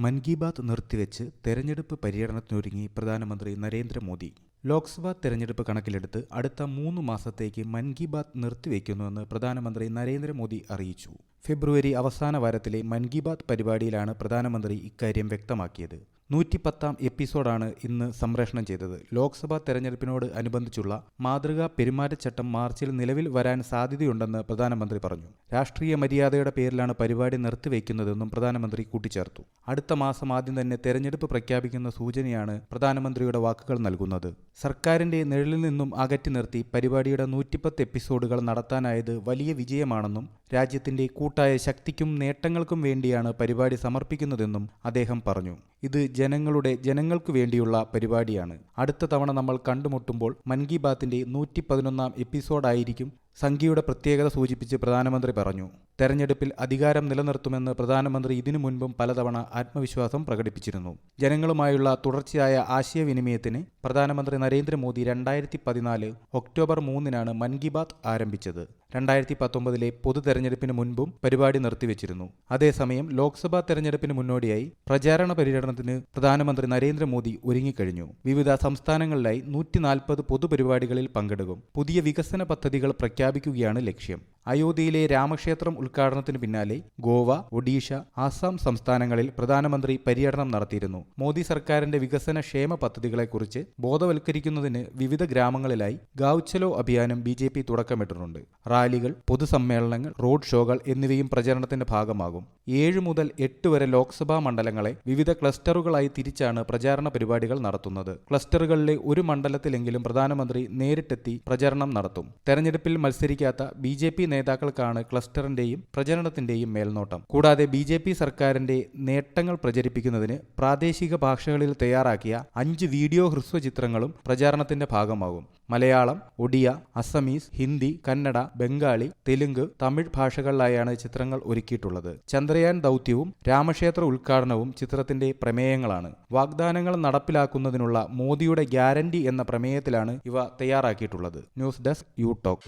മൻ കി ബാത്ത് നിർത്തിവെച്ച് തെരഞ്ഞെടുപ്പ് പര്യടനത്തിനൊരുങ്ങി പ്രധാനമന്ത്രി നരേന്ദ്രമോദി. ലോക്സഭാ തെരഞ്ഞെടുപ്പ് കണക്കിലെടുത്ത് അടുത്ത മൂന്ന് മാസത്തേക്ക് മൻ കി ബാത്ത് നിർത്തിവെക്കുന്നുവെന്ന് പ്രധാനമന്ത്രി നരേന്ദ്രമോദി അറിയിച്ചു. ഫെബ്രുവരി അവസാന വാരത്തിലെ മൻ കി ബാത്ത് പരിപാടിയിലാണ് പ്രധാനമന്ത്രി ഇക്കാര്യം വ്യക്തമാക്കിയത്. നൂറ്റിപ്പത്താം എപ്പിസോഡാണ് ഇന്ന് സംപ്രേഷണം ചെയ്തത്. ലോക്സഭാ തെരഞ്ഞെടുപ്പിനോട് അനുബന്ധിച്ചുള്ള മാതൃകാ പെരുമാറ്റച്ചട്ടം മാർച്ചിൽ നിലവിൽ വരാൻ സാധ്യതയുണ്ടെന്ന് പ്രധാനമന്ത്രി പറഞ്ഞു. രാഷ്ട്രീയ മര്യാദയുടെ പേരിലാണ് പരിപാടി നിർത്തിവെക്കുന്നതെന്നും പ്രധാനമന്ത്രി കൂട്ടിച്ചേർത്തു. അടുത്ത മാസം ആദ്യം തന്നെ തെരഞ്ഞെടുപ്പ് പ്രഖ്യാപിക്കുന്ന സൂചനയാണ് പ്രധാനമന്ത്രിയുടെ വാക്കുകൾ നൽകുന്നത്. സർക്കാരിന്റെ നിഴലിൽ നിന്നും അകറ്റി നിർത്തി പരിപാടിയുടെ നൂറ്റിപ്പത്ത് എപ്പിസോഡുകൾ നടത്താനായത് വലിയ വിജയമാണെന്നും രാജ്യത്തിന്റെ കൂട്ടായ ശക്തിക്കും നേട്ടങ്ങൾക്കും വേണ്ടിയാണ് പരിപാടി സമർപ്പിക്കുന്നതെന്നും അദ്ദേഹം പറഞ്ഞു. ഇത് ജനങ്ങളുടെ ജനങ്ങൾക്കു വേണ്ടിയുള്ള പരിപാടിയാണ്. അടുത്ത തവണ നമ്മൾ കണ്ടുമുട്ടുമ്പോൾ മൻ കി ബാത്തിന്റെ നൂറ്റി പതിനൊന്നാം എപ്പിസോഡായിരിക്കും സംഖ്യയുടെ പ്രത്യേകത സൂചിപ്പിച്ച് പ്രധാനമന്ത്രി പറഞ്ഞു. തെരഞ്ഞെടുപ്പിൽ അധികാരം നിലനിർത്തുമെന്ന് പ്രധാനമന്ത്രി ഇതിനു മുൻപും പലതവണ ആത്മവിശ്വാസം പ്രകടിപ്പിച്ചിരുന്നു. ജനങ്ങളുമായുള്ള തുടർച്ചയായ ആശയവിനിമയത്തിന് പ്രധാനമന്ത്രി നരേന്ദ്രമോദി രണ്ടായിരത്തി പതിനാല് ഒക്ടോബർ മൂന്നിനാണ് മൻ കി ബാത്ത് ആരംഭിച്ചത്. രണ്ടായിരത്തി പത്തൊമ്പതിലെ പൊതു തെരഞ്ഞെടുപ്പിന് മുൻപും പരിപാടി നിർത്തിവെച്ചിരുന്നു. അതേസമയം ലോക്സഭാ തെരഞ്ഞെടുപ്പിന് മുന്നോടിയായി പ്രചാരണ പര്യടനത്തിന് പ്രധാനമന്ത്രി നരേന്ദ്രമോദി ഒരുങ്ങിക്കഴിഞ്ഞു. വിവിധ സംസ്ഥാനങ്ങളിലായി നൂറ്റി നാൽപ്പത് പൊതുപരിപാടികളിൽ പങ്കെടുക്കും. പുതിയ വികസന പദ്ധതികൾ പ്രഖ്യാപിക്കുകയാണ് ലക്ഷ്യം അയോധ്യയിലെ രാമക്ഷേത്രം ഉദ്ഘാടനത്തിന് പിന്നാലെ ഗോവ ഒഡീഷ ആസാം സംസ്ഥാനങ്ങളിൽ പ്രധാനമന്ത്രി പര്യടനം നടത്തിയിരുന്നു. മോദി സർക്കാരിന്റെ വികസന ക്ഷേമ പദ്ധതികളെക്കുറിച്ച് ബോധവൽക്കരിക്കുന്നതിന് വിവിധ ഗ്രാമങ്ങളിലായി ഗാവ് അഭിയാനം ബി ജെ പി തുടക്കമിട്ടിട്ടുണ്ട്. റാലികൾ പൊതുസമ്മേളനങ്ങൾ റോഡ് ഷോകൾ എന്നിവയും പ്രചരണത്തിന്റെ ഭാഗമാകും. ഏഴ് മുതൽ എട്ട് വരെ ലോക്സഭാ മണ്ഡലങ്ങളെ വിവിധ ക്ലസ്റ്ററുകളായി തിരിച്ചാണ് പ്രചാരണ പരിപാടികൾ നടത്തുന്നത്. ക്ലസ്റ്ററുകളിലെ ഒരു മണ്ഡലത്തിലെങ്കിലും പ്രധാനമന്ത്രി നേരിട്ടെത്തി പ്രചരണം നടത്തും. തെരഞ്ഞെടുപ്പിൽ മത്സരിക്കാത്ത ബി ജെ പി നേതാക്കൾക്കാണ് ക്ലസ്റ്ററിന്റെയും പ്രചരണത്തിന്റെയും മേൽനോട്ടം. കൂടാതെ ബി ജെ പി സർക്കാരിന്റെ നേട്ടങ്ങൾ പ്രചരിപ്പിക്കുന്നതിന് പ്രാദേശിക ഭാഷകളിൽ തയ്യാറാക്കിയ അഞ്ച് വീഡിയോ ഹ്രസ്വചിത്രങ്ങളും പ്രചാരണത്തിന്റെ ഭാഗമാകും. മലയാളം ഒഡിയ അസമീസ് ഹിന്ദി കന്നഡ ബംഗാളി തെലുങ്ക് തമിഴ് ഭാഷകളിലായാണ് ചിത്രങ്ങൾ ഒരുക്കിയിട്ടുള്ളത്. ചന്ദ്രയാൻ ദൗത്യവും രാമക്ഷേത്ര ഉദ്ഘാടനവും ചിത്രത്തിന്റെ പ്രമേയങ്ങളാണ്. വാഗ്ദാനങ്ങൾ നടപ്പിലാക്കുന്നതിനുള്ള മോദിയുടെ ഗ്യാരണ്ടി എന്ന പ്രമേയത്തിലാണ് ഇവ തയ്യാറാക്കിയിട്ടുള്ളത്. News desk you talk